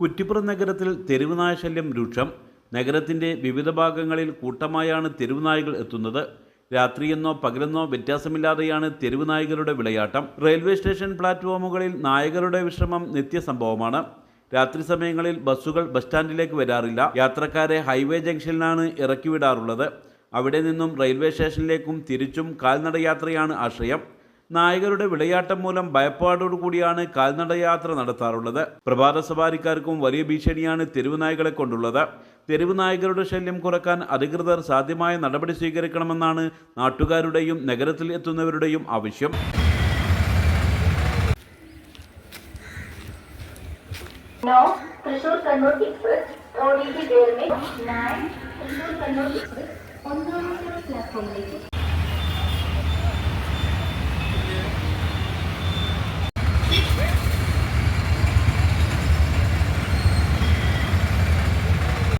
കുറ്റിപ്പുറം നഗരത്തിൽ തെരുവുനായ ശല്യം രൂക്ഷം. നഗരത്തിന്റെ വിവിധ ഭാഗങ്ങളിൽ കൂട്ടമായാണ് തെരുവുനായകൾ എത്തുന്നത്. രാത്രിയെന്നോ പകലെന്നോ വ്യത്യാസമില്ലാതെയാണ് തെരുവുനായകളുടെ വിളയാട്ടം. റെയിൽവേ സ്റ്റേഷൻ പ്ലാറ്റ്ഫോമുകളിൽ നായകളുടെ വിശ്രമം നിത്യസംഭവമാണ്. രാത്രി സമയങ്ങളിൽ ബസ്സുകൾ ബസ് സ്റ്റാൻഡിലേക്ക് വരാറില്ല. യാത്രക്കാരെ ഹൈവേ ജംഗ്ഷനിലാണ് ഇറക്കിവിടാറുള്ളത്. അവിടെ നിന്നും റെയിൽവേ സ്റ്റേഷനിലേക്കും തിരിച്ചും കാൽനടയാത്രയാണ് ആശ്രയം. നായകരുടെ വിളയാട്ടം മൂലം ഭയപ്പാടോടുകൂടിയാണ് കാൽനടയാത്ര നടത്താറുള്ളത്. പ്രഭാത സവാരിക്കാർക്കും വലിയ ഭീഷണിയാണ് തെരുവുനായകളെ കൊണ്ടുള്ളത്. തെരുവുനായകരുടെ ശല്യം കുറയ്ക്കാൻ അധികൃതർ സാധ്യമായ നടപടി സ്വീകരിക്കണമെന്നാണ് നാട്ടുകാരുടെയും നഗരത്തിൽ എത്തുന്നവരുടെയും ആവശ്യം. ഒന്നാമത്തെ പ്ലാറ്റ്ഫോമിലേക്ക്